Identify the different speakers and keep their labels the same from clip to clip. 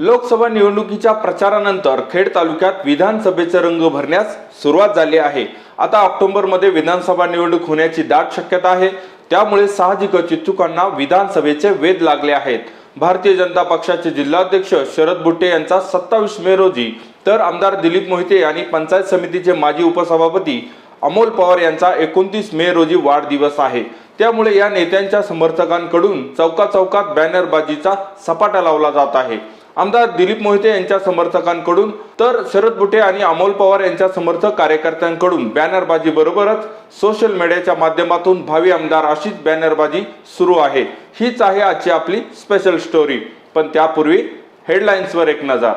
Speaker 1: लोकसभा निवडणुकीच्या प्रचारानंतर खेड तालुक्यात विधानसभेचे रंग भरण्यास सुरुवात झाली आहे. आता ऑक्टोबरमध्ये विधानसभा निवडणूक होण्याची दाट शक्यता आहे. त्यामुळे साहजिकच इच्छुकांना विधानसभेचे वेध लागले आहेत. भारतीय जनता पक्षाचे जिल्हाध्यक्ष शरद बुट्टे यांचा सत्तावीस मे रोजी तर आमदार दिलीप मोहिते आणि पंचायत समितीचे माजी उपसभापती अमोल पवार यांचा एकोणतीस मे रोजी वाढदिवस आहे. त्यामुळे या नेत्यांच्या समर्थकांकडून चौका चौकात बॅनरबाजीचा सपाटा लावला जात आहे. आमदार दिलीप मोहिते यांच्या समर्थकांकडून तर शरद बुटे आणि अमोल पवार यांच्या समर्थक कार्यकर्त्यांकडून बॅनरबाजी बरोबरच सोशल मीडियाच्या माध्यमातून भावी आमदार अशीच बॅनरबाजी सुरू आहे. हीच आहे आजची आपली स्पेशल स्टोरी पण त्यापूर्वी हेडलाईन्सवर एक नजर.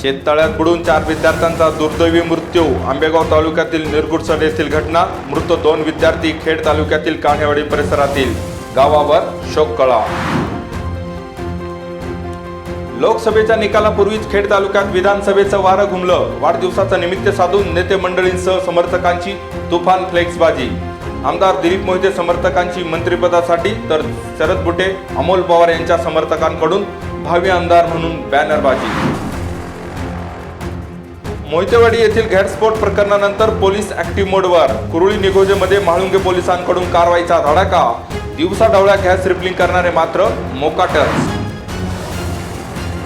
Speaker 1: शेततळ्यात बुडून चार विद्यार्थ्यांचा दुर्दैवी मृत्यू. आंबेगाव तालुक्यातील निरगुडसर येथील घटना मृत दोन विद्यार्थी खेड तालुक्यातील कान्हेवाडी परिसरातील गावावर शोककळा लोकसभेच्या निकालापूर्वीच खेड तालुक्यात विधानसभेचं वारं घुमलं. वाढदिवसाचं निमित्त साधून नेते मंडळींसह समर्थकांची तुफान फ्लेक्सबाजी. आमदार दिलीप मोहिते समर्थकांची मंत्रिपदासाठी तर शरद बुटे अमोल पवार यांच्या समर्थकांकडून भावी आमदार म्हणून बॅनरबाजी. मोहितेवाडी येथील घॅटस्फोट प्रकरणानंतर पोलीस ऍक्टिव्ह मोडवर कुरुळी निगोजेमध्ये म्हाळुंगे पोलिसांकडून कारवाईचा धडाका. दिवसा ढवळ्या गॅस रिपलिंग करणारे मात्र मोकाटच.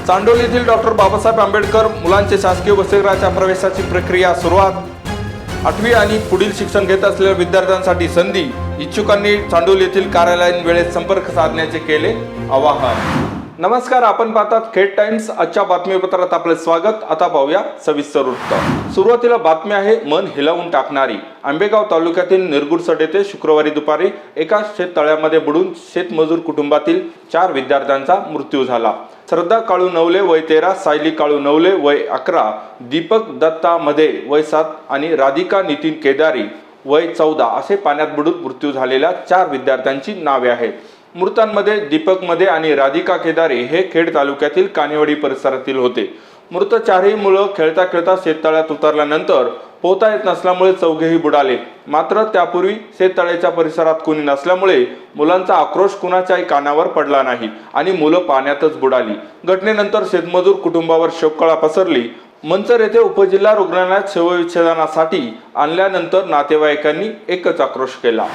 Speaker 1: चांडोली येथील डॉक्टर बाबासाहेब आंबेडकर मुलांचे शासकीय वसतिगृहाच्या प्रवेशाची प्रक्रिया सुरुवात. आठवी आणि पुढील शिक्षण घेत असलेल्या विद्यार्थ्यांसाठी संधी. इच्छुकांनी चांडोली येथील कार्यालयीन वेळेत संपर्क साधण्याचे केले आवाहन. नमस्कार आपण पाहतात खेड टाइम्स. आजच्या बातमीपत्रात आपले स्वागत. आता पाहूया सविस्तर वृत्त. सुरुवातीला बातमी आहे मन हिलावून टाकणारी. आंबेगाव तालुक्यातील निरगुडसड येथे शुक्रवारी दुपारी एका शेततळ्यामध्ये बुडून शेतमजूर कुटुंबातील चार विद्यार्थ्यांचा मृत्यू झाला. श्रद्धा काळू नवले वय तेरा सायली काळू नवले वय अकरा दीपक दत्ता मध्ये वय सात आणि राधिका नितीन केदारी वय चौदा असे पाण्यात बुडून मृत्यू झालेल्या चार विद्यार्थ्यांची नावे आहेत. मृतांमध्ये दीपकमध्ये आणि राधिका केदारे हे खेड तालुक्यातील कानेवाडी परिसरातील होते. मृत चारही मुलं खेळता खेळता शेततळ्यात उतरल्यानंतर पोहता येत नसल्यामुळे चौघेही बुडाले. मात्र त्यापूर्वी शेततळ्याच्या परिसरात कुणी नसल्यामुळे मुलांचा आक्रोश कुणाच्याही कानावर पडला नाही आणि मुलं पाण्यातच बुडाली. घटनेनंतर शेतमजूर कुटुंबावर शोककळा पसरली. मंचर येथे उपजिल्हा रुग्णालयात शवविच्छेदनासाठी आणल्यानंतर नातेवाईकांनी एकच आक्रोश केला.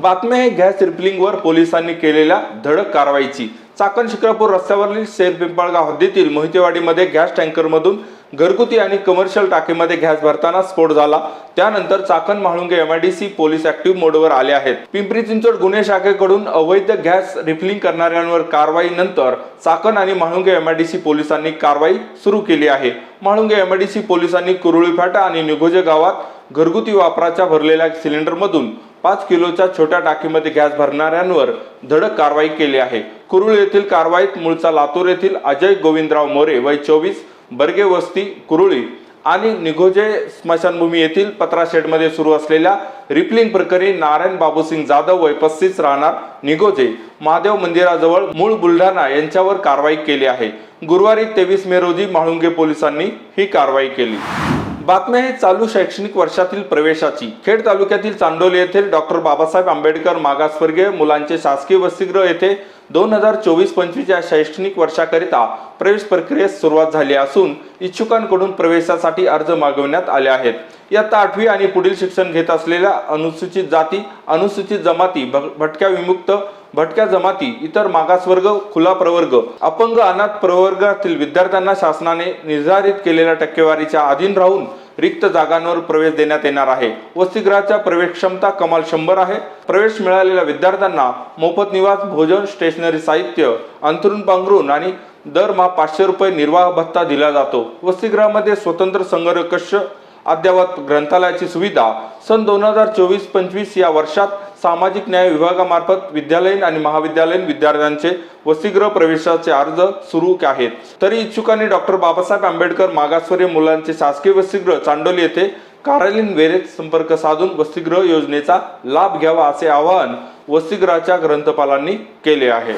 Speaker 1: बातम्या आहे गॅस रिफिलिंगवर पोलिसांनी केलेल्या धडक कारवाईची. चाकण शिक्रापूर रस्त्यावरील शेर पिंपळगाव हद्दीतील मोहितेवाडीमध्ये गॅस टँकरमधून घरगुती आणि कमर्शियल टाकीमध्ये गॅस भरताना स्फोट झाला. त्यानंतर Chakan Mhalunge MIDC police active मोडवर आले आहेत. पिंपरी चिंचवड गुन्हे शाखेकडून अवैध गॅस रिफिलिंग करणाऱ्यांवर कारवाई नंतर चाकण आणि म्हाळुंगे एमआयडीसी पोलिसांनी कारवाई सुरू केली आहे. म्हाळुंगे एमआयडीसी पोलिसांनी कुरुळी फाटा आणि निगोजे गावात घरगुती वापराच्या भरलेल्या सिलेंडरमधून पाच किलोच्या छोट्या टाकीमध्ये गॅस भरणाऱ्यांवर धडक कारवाई केली आहे. कुरुळ येथील कारवाईत मूळचा लातूर येथील अजय गोविंदराव मोरे वय चोवीस बर्गे वस्ती कुरुळी आणि निघोजे स्मशानभूमी येथील पत्रा शेडमध्ये सुरू असलेल्या रिपलिंग प्रकरणी नारायण बाबूसिंग जाधव वय पस्तीस राहणार निघोजे. महादेव मंदिराजवळ मूळ बुलढाणा यांच्यावर कारवाई केली आहे. गुरुवारी तेवीस मे रोजी म्हाळुंगे पोलिसांनी ही कारवाई केली. बातम्या हे चालू शैक्षणिक वर्षातील प्रवेशाची. खेड तालुक्यातील चांडोली येथील डॉक्टर बाबासाहेब आंबेडकर मागासवर्गीय मुलांचे शासकीय वसतिगृह येथे दोन हजार चोवीस पंचवीस या शैक्षणिक वर्षाकरिता प्रवेश प्रक्रियेस सुरुवात झाली असून इच्छुकांकडून प्रवेशासाठी अर्ज मागवण्यात आले आहेत. इयत्ता आठवी आणि पुढील शिक्षण घेत असलेल्या अनुसूचित जाती अनुसूचित जमाती भ- भटक्या विमुक्त भटक्या जमाती इतर मागासवर्ग खुला प्रवर्ग अपंग अनाथ प्रवर्गातील विद्यार्थ्यांना शासनाने निर्धारित केलेल्या टक्केवारीच्या अधीन राहून रिक्त जागांवर प्रवेश देण्यात येणार आहे. वसतिगृहाच्या प्रवेश क्षमता कमाल शंभर आहे. प्रवेश मिळालेल्या विद्यार्थ्यांना मोफत निवास भोजन स्टेशनरी साहित्य अंथरुण पांघरून आणि दरमहा पाचशे रुपये निर्वाह भत्ता दिला जातो. वसतिगृहामध्ये स्वतंत्र संघर्ष कक्ष अद्ययावत ग्रंथालयाची सुविधा सन दोन हजार चोवीस पंचवीस या वर्षात सामाजिक न्याय विभागामार्फत विद्यालयीन आणि महाविद्यालयीन विद्यार्थ्यांचे वसतिगृह प्रवेशाचे अर्ज सुरू आहेत. तरी इच्छुकांनी डॉक्टर बाबासाहेब आंबेडकर मागासवर्गीय मुलांचे शासकीय वसतिगृह चांडोली येथे कार्यालयीन वेळेत संपर्क साधून वसतिगृह योजनेचा लाभ घ्यावा असे आवाहन वसतिगृहाच्या ग्रंथपालांनी केले आहे.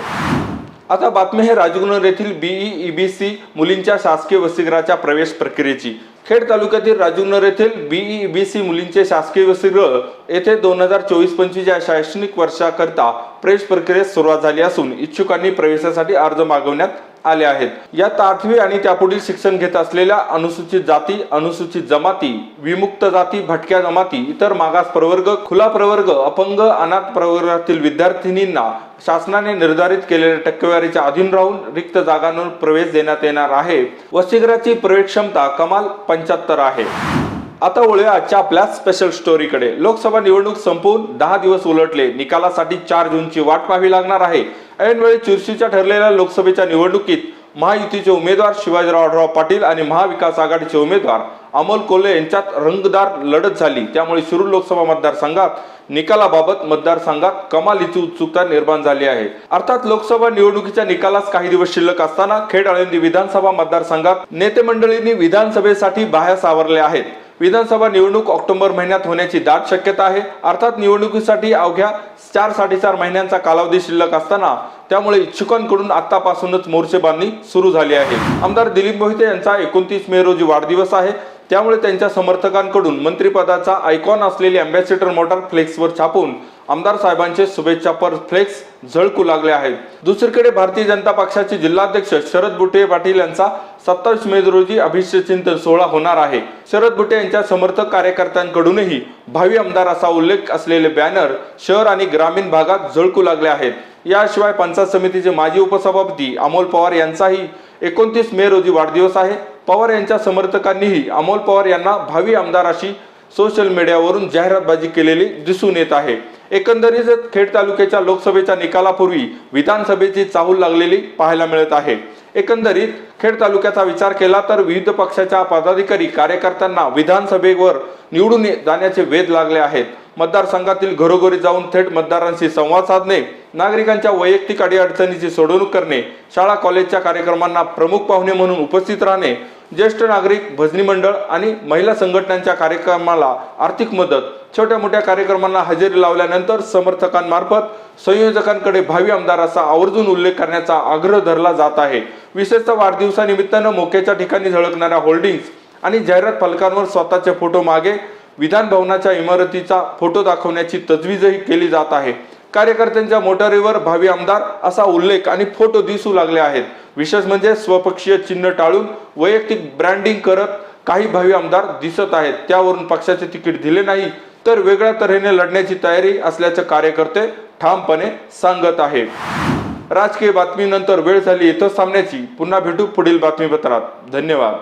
Speaker 1: आता बातमी आहे राजगुनर येथील बीई सी मुलींच्या शासकीय वसतिगृहाच्या प्रवेश प्रक्रियेची. खेड तालुक्यातील राजगुनर येथील बीई बी सी मुलींचे शासकीय वसतिगृह येथे दोन हजार चोवीस पंचवीस या शैक्षणिक वर्षाकरिता प्रवेश प्रक्रियेस सुरुवात झाली असून इच्छुकांनी प्रवेशासाठी अर्ज मागवण्यात आले आहेत. यात आठवी आणि त्यापुढील शिक्षण घेत असलेल्या अनुसूचित जाती अनुसूचित जमाती विमुक्त जाती भटक्या जमाती इतर मागास प्रवर्ग खुला प्रवर्ग अपंग अनाथ प्रवर्गातील विद्यार्थिनींना शासनाने निर्धारित केलेल्या टक्केवारीच्या अधीन राहून रिक्त जागांवर प्रवेश देण्यात येणार आहे वसतिगृहाची प्रवेश क्षमता कमाल पंच्याहत्तर आहे. आता वळूया आजच्या आपल्या स्पेशल स्टोरीकडे लोकसभा निवडणूक संपवून दहा दिवस उलटले. निकालासाठी चार जूनची वाट पाहावी लागणार आहे. ऐनवेळी चुरशीच्या ठरलेल्या लोकसभेच्या निवडणुकीत महायुतीचे उमेदवार शिवाजीरावराव पाटील आणि महाविकास आघाडीचे उमेदवार अमोल कोल्हे यांच्यात रंगदार लढत झाली. त्यामुळे शिरूर लोकसभा मतदारसंघात निकालाबाबत मतदारसंघात कमालीची उत्सुकता निर्माण झाली आहे. अर्थात लोकसभा निवडणुकीच्या निकालास काही दिवस शिल्लक असताना खेड आळंदी विधानसभा मतदारसंघात नेते मंडळींनी विधानसभेसाठी बाह्या सावरले आहेत. विधानसभा निवडणूक ऑक्टोबर महिन्यात होण्याची दाट शक्यता आहे. अर्थात निवडणुकीसाठी अवघ्या चार साडेचार महिन्यांचा कालावधी शिल्लक असताना त्यामुळे इच्छुकांकडून आतापासूनच मोर्चेबांधणी सुरू झाली आहे. आमदार दिलीप मोहिते यांचा एकोणतीस मे रोजी वाढदिवस आहे. त्यामुळे त्यांच्या समर्थकांकडून मंत्रिपदाचा आयकॉन असलेली अँबॅसेडर मोटार फ्लेक्सवर छापून आमदार साहेबांचे शुभेच्छा पर फ्लेक्स झळकू लागले आहेत. दुसरीकडे भारतीय जनता पक्षाचे जिल्हाध्यक्ष शरद बुटे पाटील यांचा सत्तावीस मे रोजी अभिषेक चिंतन सोहळा होणार आहे. शरद बुटे यांच्या समर्थक कार्यकर्त्यांकडूनही भावी आमदार असा उल्लेख असलेले बॅनर शहर आणि ग्रामीण भागात झळकू लागले आहेत. याशिवाय पंचायत समितीचे माजी उपसभापती अमोल पवार यांचाही एकोणतीस मे रोजी वाढदिवस आहे. पवार यांच्या समर्थकांनीही अमोल पवार यांना भावी आमदाराशी सोशल मीडियावरून जाहिरातबाजी केलेली दिसून येत आहे. एकंदरीत खेड तालुक्याच्या लोकसभेच्या निकालापूर्वी विधानसभेची चाहूल लागलेली पाहायला मिळत आहे. एकंदरीत खेड तालुक्याचा विचार केला तर विविध पक्षाच्या पदाधिकारी कार्यकर्त्यांना विधानसभेवर निवडून जाण्याचे वेध लागले आहेत. मतदारसंघातील घरोघरी जाऊन थेट मतदारांशी संवाद साधणे नागरिकांच्या वैयक्तिक अडीअडचणीची सोडवणूक करणे शाळा कॉलेजच्या कार्यक्रमांना प्रमुख पाहुणे म्हणून उपस्थित राहणे ज्येष्ठ नागरिक भजनी मंडळ आणि महिला संघटनांच्या कार्यक्रमाला आर्थिक मदत. छोट्या मोठ्या कार्यक्रमांना हजेरी लावल्यानंतर समर्थकांमार्फत संयोजकांकडे भावी आमदाराचा आवर्जून उल्लेख करण्याचा आग्रह धरला जात आहे. विशेषतः वाढदिवसानिमित्तानं मोक्याच्या ठिकाणी झळकणाऱ्या होल्डिंग्स आणि जाहिरात फलकांवर स्वतःचे फोटो मागे विधान भवनाच्या इमारतीचा फोटो दाखवण्याची तजवीजही केली जात आहे. कार्यकर्त्यांच्या मोटारीवर भावी आमदार असा उल्लेख आणि फोटो दिसू लागले आहेत. विशेष म्हणजे स्वपक्षीय चिन्ह टाळून वैयक्तिक ब्रँडिंग करत काही भावी आमदार दिसत आहेत. त्यावरून पक्षाचे तिकीट दिले नाही तर वेगळ्या तऱ्हेने लढण्याची तयारी असल्याचे कार्यकर्ते ठामपणे सांगत आहेत. राजकीय बातमीनंतर वेळ झाली इथं सामन्याची. पुन्हा भेटू पुढील बातमीपत्रात. धन्यवाद.